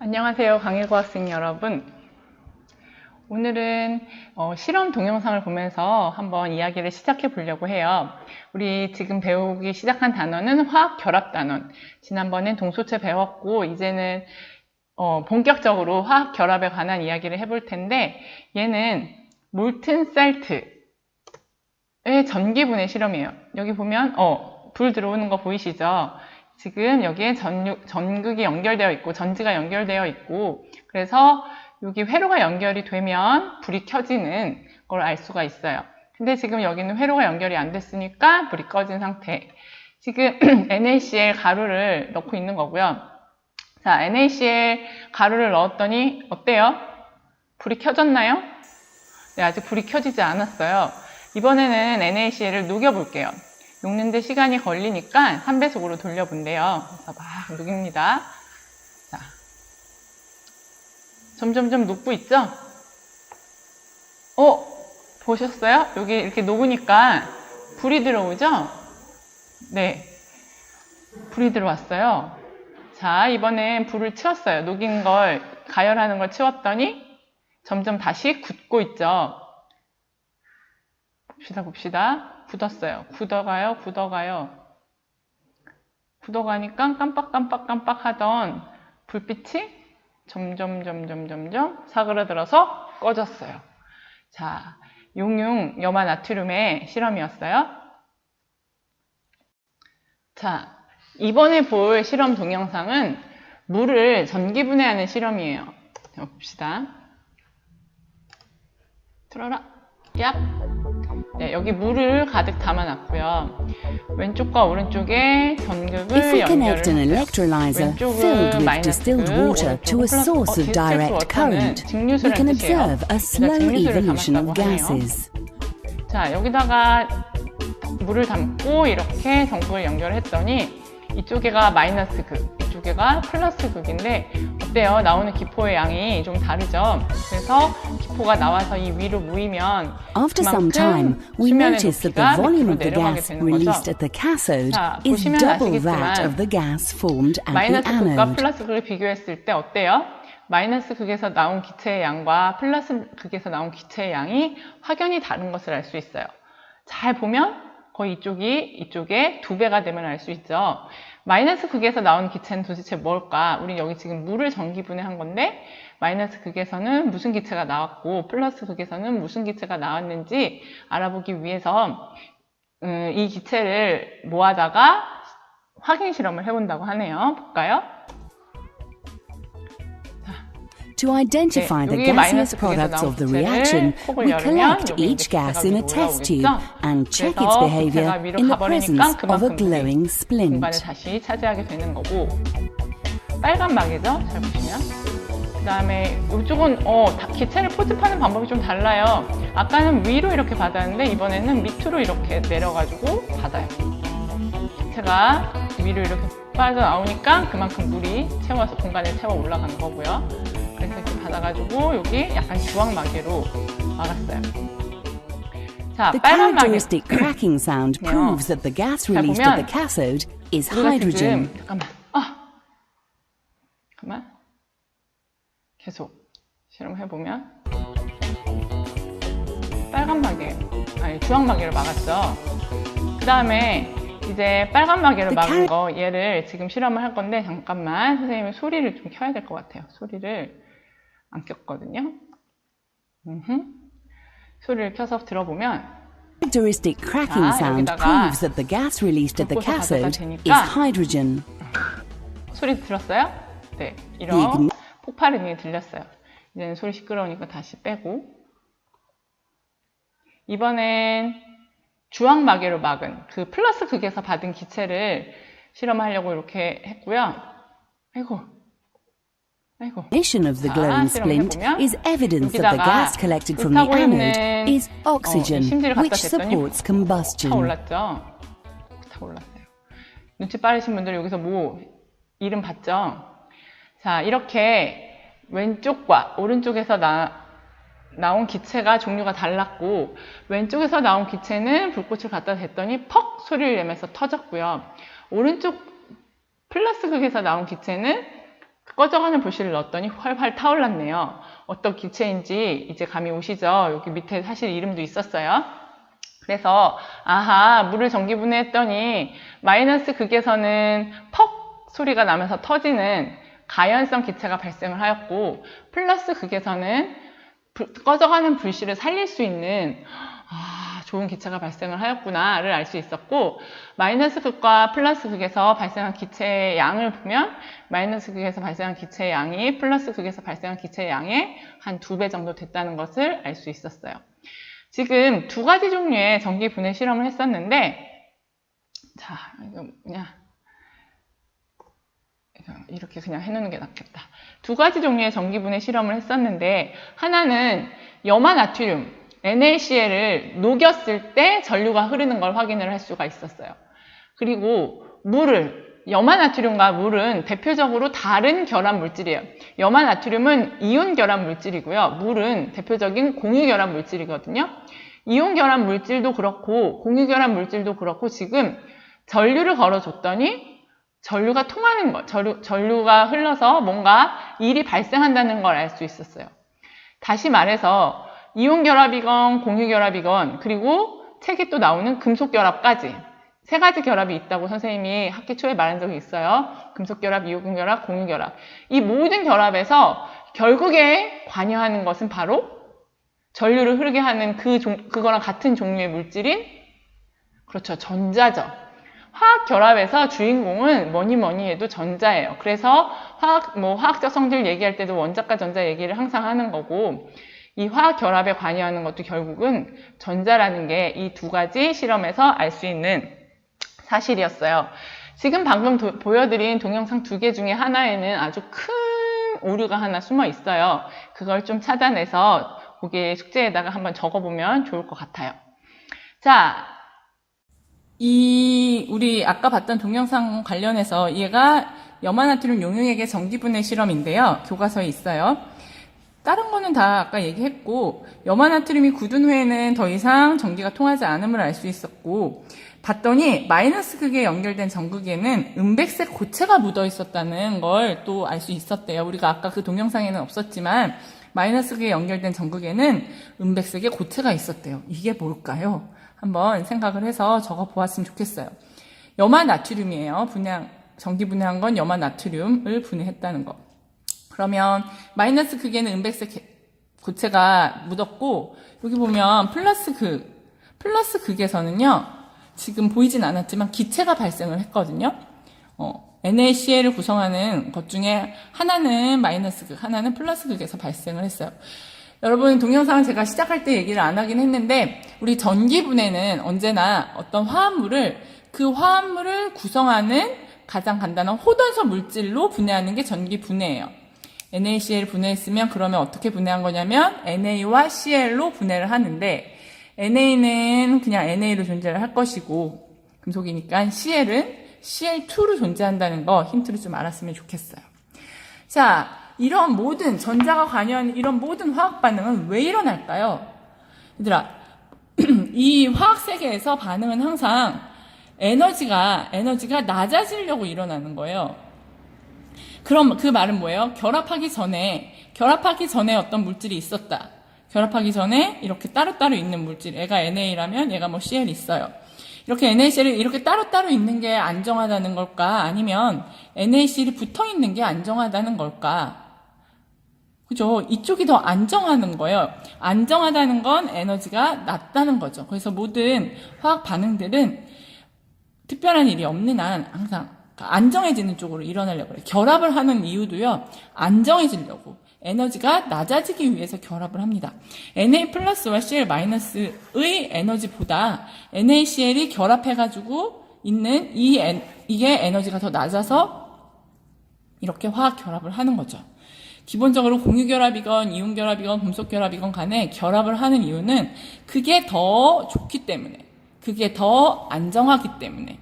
안녕하세요. 강일고 학생 여러분. 오늘은 어, 실험 동영상을 보면서 한번 이야기를 시작해 보려고 해요. 우리 지금 배우기 시작한 단어는 화학 결합 단원. 지난번엔 동소체 배웠고, 이제는 어, 본격적으로 화학 결합에 관한 이야기를 해볼 텐데, 얘는 몰튼 셀트의 전기분해 실험이에요. 여기 보면, 어, 불 들어오는 거 보이시죠? 지금 여기에 전, 전극이 연결되어 있고 전지가 연결되어 있고 그래서 여기 회로가 연결이 되면 불이 켜지는 걸 알 수가 있어요. 근데 지금 여기는 회로가 연결이 안 됐으니까 불이 꺼진 상태. 지금 NaCl 가루를 넣고 있는 거고요. 자, NaCl 가루를 넣었더니 어때요? 불이 켜졌나요? 네, 아직 불이 켜지지 않았어요. 이번에는 NaCl을 녹여볼게요. 녹는데 시간이 걸리니까 3배속으로 돌려본대요. 그래서 막 녹입니다. 자, 점점점 녹고 있죠? 어, 보셨어요? 여기 이렇게 녹으니까 불이 들어오죠? 네. 불이 들어왔어요. 자, 이번엔 불을 치웠어요. 녹인 걸, 가열하는 걸 치웠더니 점점 다시 굳고 있죠? 봅시다, 봅시다. 굳었어요. 굳어가요, 굳어가요. 굳어가니까 깜빡깜빡깜빡 하던 불빛이 점점, 점점, 점점 사그라들어서 꺼졌어요. 자, 용융 염화 나트륨의 실험이었어요. 자, 이번에 볼 실험 동영상은 물을 전기 분해하는 실험이에요. 자, 봅시다. 틀어라. 얍. 네, 여기 물을 가득 담아놨고요. 왼쪽과 오른쪽에 전극을 연결을 connect an 했어요. electrolyzer 왼쪽은 filled with 마이너스, distilled water to a 오른쪽은 source 플러스. of 어, direct distilled current, water는 we 증류수라는 can 뜻이에요. observe a slow 증류수를 evolution of 담았다고 하네요. gases. 자, 여기다가 물을 담고 이렇게 전극을 연결했더니 이쪽에가 마이너스 극, 이쪽에가 플러스 극인데 어때요? 나오는 기포의 양이 좀 다르죠? 그래서 기포가 나와서 이 위로 모이면 After some time, we notice that the volume of the 내려가게 gas 되는 released 거죠. at the cathode 자, is 보시면 double that of the gas formed at the 마이너스 극과 anode. 플러스 극을 비교했을 때 어때요? 마이너스 극에서 나온 기체의 양과 플러스 극에서 나온 기체의 양이 확연히 다른 것을 알 수 있어요. 잘 보면 거의 이쪽이 이쪽에 두 배가 되면 알 수 있죠. 마이너스 극에서 나온 기체는 도대체 뭘까? 우리 여기 지금 물을 전기분해 한 건데 마이너스 극에서는 무슨 기체가 나왔고 플러스 극에서는 무슨 기체가 나왔는지 알아보기 위해서 음, 이 기체를 모아다가 확인 실험을 해본다고 하네요. 볼까요? To identify 네, the gaseous products of the reaction, we collect each gas in a test tube and check its behavior in the presence of a glowing splint. 다시 차지하게 되는 거고 빨간 막이죠? 잘 보시면. 그 다음에 이쪽은 어, 다- 기체를 포집하는 방법이 좀 달라요. 아까는 위로 이렇게 받았는데 이번에는 밑으로 이렇게 내려가지고 받아요. 기체가 위로 이렇게 빠져나오니까 그만큼 물이 채워서 공간을 채워 올라가는 거고요 받아가지고 여기 약간 주황 마개로 막았어요. 자, The 빨간 마개. cracking sound proves that the gas 자, released at the cathode is hydrogen. 잠깐만. 아! 잠깐만. 계속 실험해 보면 빨간 마개 아니 주황 마개를 막았죠. 그 다음에 이제 빨간 마개를 막은 거 얘를 지금 실험을 할 건데 잠깐만. 선생님이 소리를 좀 켜야 될 것 같아요. 소리를 안 켰거든요. 음흠. 소리를 켜서 들어보면 Characteristic cracking 자, sound proves that the gas released at the cathode is hydrogen. 소리 들었어요? 네, 이런 폭발음이 들렸어요. 이제는 소리 시끄러우니까 다시 빼고 이번엔 주황 마개로 막은 그 플러스 극에서 받은 기체를 실험하려고 이렇게 했고요. 아이고, 아이고. Emission of the 자, glowing splint is evidence that the gas collected from the anode is 어, oxygen, which supports 타 combustion. 올랐죠? 타 올랐어요. 눈치 빠르신 분들 여기서 뭐 이름 봤죠? 자, 이렇게 왼쪽과 오른쪽에서 나, 나온 기체가 종류가 달랐고 왼쪽에서 나온 기체는 불꽃을 갖다 댔더니 퍽 소리를 내면서 터졌고요. 오른쪽 플러스 극에서 나온 기체는 꺼져가는 불씨를 넣었더니 활활 타올랐네요. 어떤 기체인지 이제 감이 오시죠? 여기 밑에 사실 이름도 있었어요. 그래서 아하 물을 전기분해했더니 마이너스 극에서는 퍽 소리가 나면서 터지는 가연성 기체가 발생을 하였고 플러스 극에서는 불- 꺼져가는 불씨를 살릴 수 있는 아, 좋은 기체가 발생을 하였구나를 알 수 있었고 마이너스 극과 플러스 극에서 발생한 기체의 양을 보면 마이너스 극에서 발생한 기체의 양이 플러스 극에서 발생한 기체의 양의 한 두 배 정도 됐다는 것을 알 수 있었어요. 지금 두 가지 종류의 전기 분해 실험을 했었는데 자 이거 이거 이렇게 그냥 해놓는 게 낫겠다. 두 가지 종류의 전기 분해 실험을 했었는데 하나는 염화 나트륨 NaCl을 녹였을 때 전류가 흐르는 걸 확인을 할 수가 있었어요. 그리고 물을 염화 나트륨과 물은 대표적으로 다른 결합 물질이에요. 염화 나트륨은 이온 결합 물질이고요. 물은 대표적인 공유 결합 물질이거든요. 이온 결합 물질도 그렇고 공유 결합 물질도 그렇고 지금 전류를 걸어줬더니 전류가 통하는 거, 전류, 전류가 흘러서 뭔가 일이 발생한다는 걸 알 수 있었어요. 다시 말해서 이온 결합이건 공유 결합이건 그리고 책에 또 나오는 금속 결합까지 세 가지 결합이 있다고 선생님이 학기 초에 말한 적이 있어요. 금속 결합, 이온 결합, 공유 결합. 이 모든 결합에서 결국에 관여하는 것은 바로 전류를 흐르게 하는 그 종- 그거랑 같은 종류의 물질인 그렇죠. 전자죠. 화학 결합에서 주인공은 뭐니 뭐니 해도 전자예요. 그래서 화학, 뭐 화학적 성질 얘기할 때도 원자과 전자 얘기를 항상 하는 거고, 이 화학 결합에 관여하는 것도 결국은 전자라는 게 이 두 가지 실험에서 알 수 있는 사실이었어요. 지금 방금 도- 보여드린 동영상 두 개 중에 하나에는 아주 큰 오류가 하나 숨어 있어요. 그걸 좀 찾아내서 거기에 숙제에다가 한번 적어보면 좋을 것 같아요. 자, 이 우리 아까 봤던 동영상 관련해서 얘가 염화나트륨 용융액의 전기분해 실험인데요. 교과서에 있어요. 다른 거는 다 아까 얘기했고 염화나트륨이 굳은 후에는 더 이상 전기가 통하지 않음을 알 수 있었고 봤더니 마이너스 극에 연결된 전극에는 은백색 고체가 묻어 있었다는 걸 또 알 수 있었대요. 우리가 아까 그 동영상에는 없었지만 마이너스 극에 연결된 전극에는 은백색의 고체가 있었대요. 이게 뭘까요? 한번 생각을 해서 적어 보았으면 좋겠어요. 염화 나트륨이에요. 분양 전기 분해한 건 염화 나트륨을 분해했다는 거. 그러면 마이너스 극에는 은백색 개- 고체가 묻었고 여기 보면 플러스 극 플러스 극에서는요 지금 보이진 않았지만 기체가 발생을 했거든요. 어, NaCl을 구성하는 것 중에 하나는 마이너스 극, 하나는 플러스 극에서 발생을 했어요. 여러분 동영상은 제가 시작할 때 얘기를 안 하긴 했는데 우리 전기 분해는 언제나 어떤 화합물을 그 화합물을 구성하는 가장 간단한 호단서 물질로 분해하는 게 전기 분해예요. NaCl 분해했으면 그러면 어떻게 분해한 거냐면 Na와 Cl로 분해를 하는데 NA는 그냥 NA로 존재를 할 것이고 금속이니까 Cl은 Cl2로 존재한다는 거 힌트를 좀 알았으면 좋겠어요. 자, 이런 모든 전자가 관여하는 이런 모든 화학 반응은 왜 일어날까요? 얘들아, 이 화학 세계에서 반응은 항상 에너지가 에너지가 낮아지려고 일어나는 거예요. 그럼 그 말은 뭐예요? 결합하기 전에 결합하기 전에 어떤 물질이 있었다. 결합하기 전에 이렇게 따로따로 있는 물질, 얘가 NA라면 얘가 뭐 CL 있어요. 이렇게 NaCl이 이렇게 따로따로 있는 게 안정하다는 걸까? 아니면 NaCl이 붙어 있는 게 안정하다는 걸까? 그죠? 이쪽이 더 안정하는 거예요. 안정하다는 건 에너지가 낮다는 거죠. 그래서 모든 화학 반응들은 특별한 일이 없는 한 항상 안정해지는 쪽으로 일어나려고 그래요. 결합을 하는 이유도요, 안정해지려고. 에너지가 낮아지기 위해서 결합을 합니다. Na 플러스와 Cl 마이너스의 에너지보다 NaCl이 결합해가지고 있는 이, 에- 이게 에너지가 더 낮아서 이렇게 화학 결합을 하는 거죠. 기본적으로 공유결합이건 이온결합이건 금속결합이건 간에 결합을 하는 이유는 그게 더 좋기 때문에, 그게 더 안정하기 때문에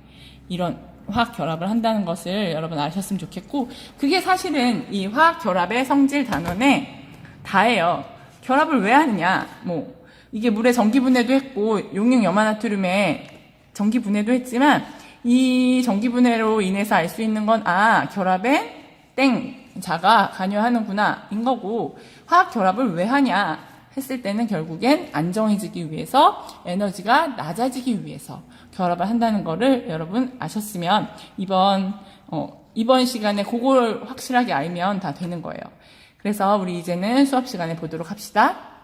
이런 화학 결합을 한다는 것을 여러분 아셨으면 좋겠고, 그게 사실은 이 화학 결합의 성질 단원에 다예요. 결합을 왜 하느냐, 뭐, 이게 물의 전기 분해도 했고, 용융 염화나트륨의 전기 분해도 했지만, 이 전기 분해로 인해서 알 수 있는 건, 아, 결합에 땡, 자가 관여하는구나 인 거고 화학 결합을 왜 하냐 했을 때는 결국엔 안정해지기 위해서 에너지가 낮아지기 위해서 결합을 한다는 거를 여러분 아셨으면 이번 어, 이번 시간에 그걸 확실하게 알면 다 되는 거예요. 그래서 우리 이제는 수업 시간에 보도록 합시다.